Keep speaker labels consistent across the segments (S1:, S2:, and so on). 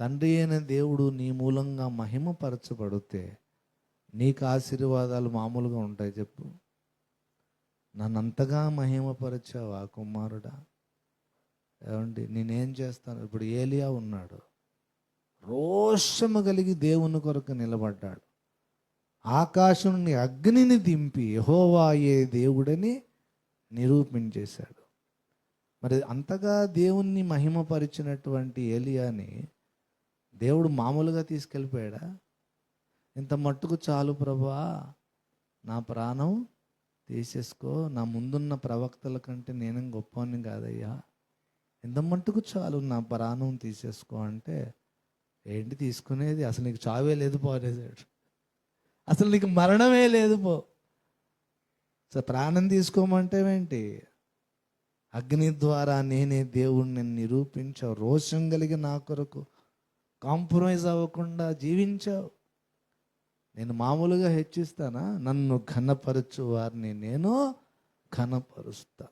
S1: తండ్రి అయిన దేవుడు నీ మూలంగా మహిమపరచబడితే నీకు ఆశీర్వాదాలు మామూలుగా ఉంటాయి చెప్పు. నన్నంతగా మహిమపరచావా కుమారుడా? ఏమండి నేనేం చేస్తాను? ఇప్పుడు ఏలియా ఉన్నాడు. రోషము కలిగి దేవుని కొరకు నిలబడ్డాడు. ఆకాశం నుండి అగ్నిని దింపి యహోవాయే దేవుడని నిరూపించేశాడు. మరి అంతగా దేవుణ్ణి మహిమపరిచినటువంటి ఏలియాని దేవుడు మామూలుగా తీసుకెళ్ళిపోయాడా? ఇంత మట్టుకు చాలు ప్రభా. నా ప్రాణం తీసేసుకో. నా ముందున్న ప్రవక్తల కంటే నేను గొప్పని కాదయ్యా. ఇంత మట్టుకు చాలు నా ప్రాణం తీసేసుకో అంటే ఏంటి తీసుకునేది? అసలు నీకు చావే లేదు పోరేసాడు అసలు నీకు మరణమే లేదు పో. సో ప్రాణం తీసుకోమంటే ఏంటి? అగ్ని ద్వారా నేనే దేవుణ్ణి నిరూపించ రోషం కలిగి నా కొరకు కాంప్రమైజ్ అవ్వకుండా జీవించావు. నేను మామూలుగా హెచ్చిస్తానా? నన్ను ఘనపరచు వారిని నేను ఘనపరుస్తా.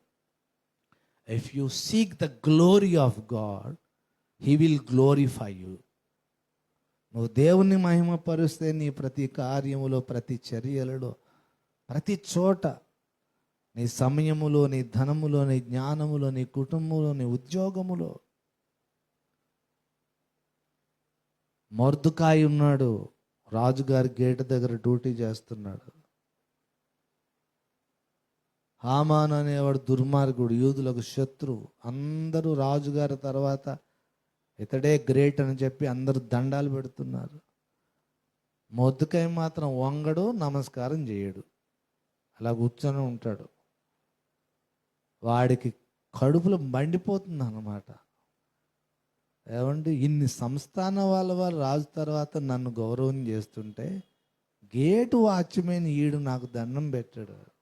S1: If you seek the glory of God he will glorify you నువ్వు దేవుణ్ణి మహిమపరుస్తే నీ ప్రతి కార్యములో ప్రతి చర్యలలో ప్రతి చోట నీ సమయములో నీ ధనములో నీ జ్ఞానములో నీ కుటుంబంలో నీ ఉద్యోగములో మర్దుకాయి ఉన్నాడు. రాజుగారి గేట్ దగ్గర డ్యూటీ చేస్తున్నాడు. హామాన్ అనేవాడు దుర్మార్గుడు యూదులకు శత్రువు. అందరూ రాజుగారి తర్వాత ఇతడే గ్రేట్ అని చెప్పి అందరూ దండాలు పెడుతున్నారు. మొద్దుకాయ మాత్రం వంగడు నమస్కారం చేయడు. అలా కూర్చొని ఉంటాడు. వాడికి కడుపులో మండిపోతుంది అన్నమాట ఏమండి ఇన్ని సంస్థాన వాళ్ళ వాళ్ళు రాజు తర్వాత నన్ను గౌరవం చేస్తుంటే గేటు వాచ్మెన్ ఈడు నాకు దండం పెట్టాడు.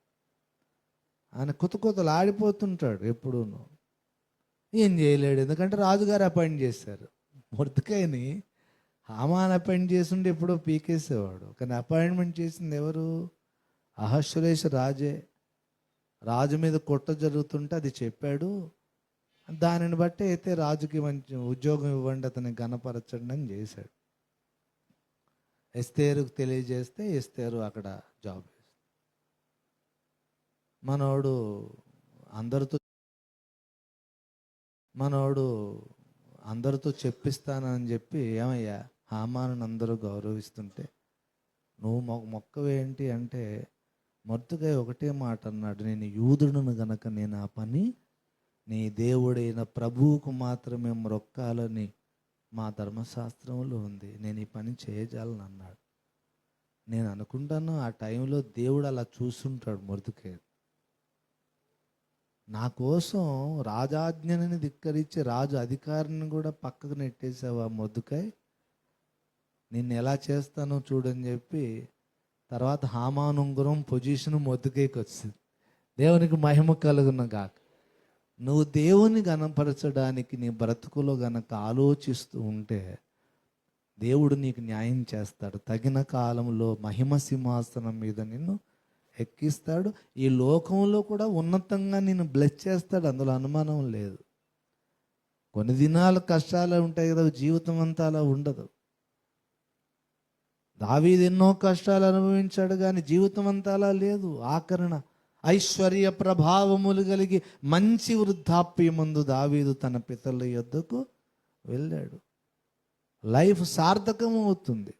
S1: ఆయన కొత్త కొత్తలు ఆడిపోతుంటాడు ఎప్పుడూను. ఏం చేయలేడు ఎందుకంటే రాజుగారు అపాయింట్ చేశారు. మురతకాయని హామాన్ అపాయింట్ చేస్తుంటే ఎప్పుడో పీకేసేవాడు. కానీ అపాయింట్మెంట్ చేసింది ఎవరు? అహశ్వరేష రాజే. రాజు మీద కొట్ట జరుగుతుంటే అది చెప్పాడు. దానిని బట్టి అయితే రాజుకి మంచి ఉద్యోగం ఇవ్వండి అతని గణపరచండి అని చేశాడు. ఎస్తేరుకు తెలియజేస్తే ఎస్తేరు అక్కడ జాబ్ మనోడు అందరితో మనోడు అందరితో చెప్పిస్తానని చెప్పి ఏమయ్యా హామాను అందరూ గౌరవిస్తుంటే నువ్వు మొక్క మొక్కవేంటి అంటే మొత్తగా ఒకటే మాట అన్నాడు నేను యూదుడును గనక నేను ఆ పని నీ దేవుడైన ప్రభువుకు మాత్రమే మొక్కాలని మా ధర్మశాస్త్రంలో ఉంది. నేను ఈ పని చేయజాలని అన్నాడు. నేను అనుకుంటాను ఆ టైంలో దేవుడు అలా చూస్తుంటాడు మొరతుకే నా కోసం రాజాజ్ఞని ధిక్కరించి రాజు అధికారిని కూడా పక్కకు నెట్టేసావా మొద్దుకాయ్ నిన్ను ఎలా చేస్తానో చూడని చెప్పి తర్వాత హామానుంగురం పొజిషన్ మొద్దుకైకి వచ్చింది దేవునికి మహిమ కలుగున గాక నువ్వు దేవుని గణపరచడానికి నీ బ్రతుకులో గనక ఆలోచిస్తూ ఉంటే దేవుడు నీకు న్యాయం చేస్తాడు. తగిన కాలంలో మహిమ సింహాసనం మీద నిన్ను ఎక్కిస్తాడు. ఈ లోకంలో కూడా ఉన్నతంగా నిన్ను బ్లెస్ చేస్తాడు. అందులో అనుమానం లేదు. కొన్ని దినాలు కష్టాలు ఉంటాయి కదా జీవితం అంతా అలా ఉండదు. దావీది ఎన్నో కష్టాలు అనుభవించాడు కానీ జీవితం అంతా అలా లేదు. ఆకరణ ఐశ్వర్య ప్రభావములు కలిగి మంచి వృద్ధాప్యమందు దావీదు తన పితల యొద్దకు వెళ్ళాడు. లైఫ్ సార్థకం అవుతుంది